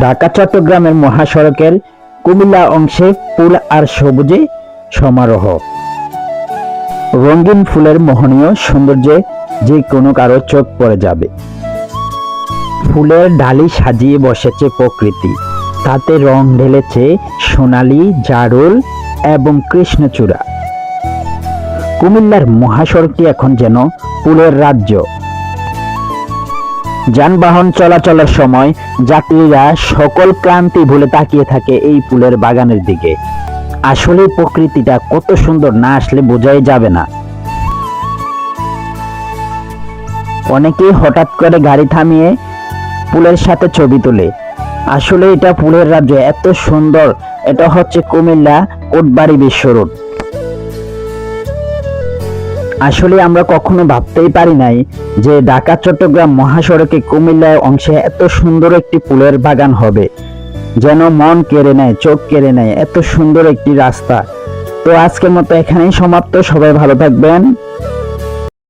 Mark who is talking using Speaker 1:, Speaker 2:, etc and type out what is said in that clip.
Speaker 1: ঢাকা, চট্টগ্রামের মহাসড়কের কুমিল্লা অংশে ফুল আর সবুজে সমারোহ। রঙিন ফুলের মোহনীয় সৌন্দর্যে যে কোনো কারও চোখ পড়ে যাবে। ফুলের ডালি সাজিয়ে বসেছে প্রকৃতি। তাতে রং ঢেলেছে সোনালি, জারুল এবং কৃষ্ণচূড়া। কুমিল্লার মহাসড়কটি এখন যেন ফুলের রাজ্য। যানবাহন চলাচলের সময় যাত্রীরা সকল ক্লান্তি ভুলে তাকিয়ে থাকে এই ফুলের বাগানের দিকে। আসলে প্রকৃতিটা কত সুন্দর না আসলে বোঝাই যাবে না। অনেকেই হঠাৎ করে গাড়ি থামিয়ে ফুলের সাথে ছবি তোলে। আসলে এটা ফুলের রাজ্য, এত সুন্দর। এটা হচ্ছে কুমিল্লা কোটবাড়ি বিশ্ব রোড। আসলে আমরা কখনো ভাবতেই পারি নাই যে ঢাকা, চট্টগ্রাম মহাসড়কে কুমিল্লার অংশে এত সুন্দর একটি ফুলের বাগান হবে। যেন মন কেড়ে নেয়, চোখ কেড়ে নেয়, এত সুন্দর একটি রাস্তা। তো আজকের মতো এখানেই সমাপ্ত। সবাই ভালো থাকবেন।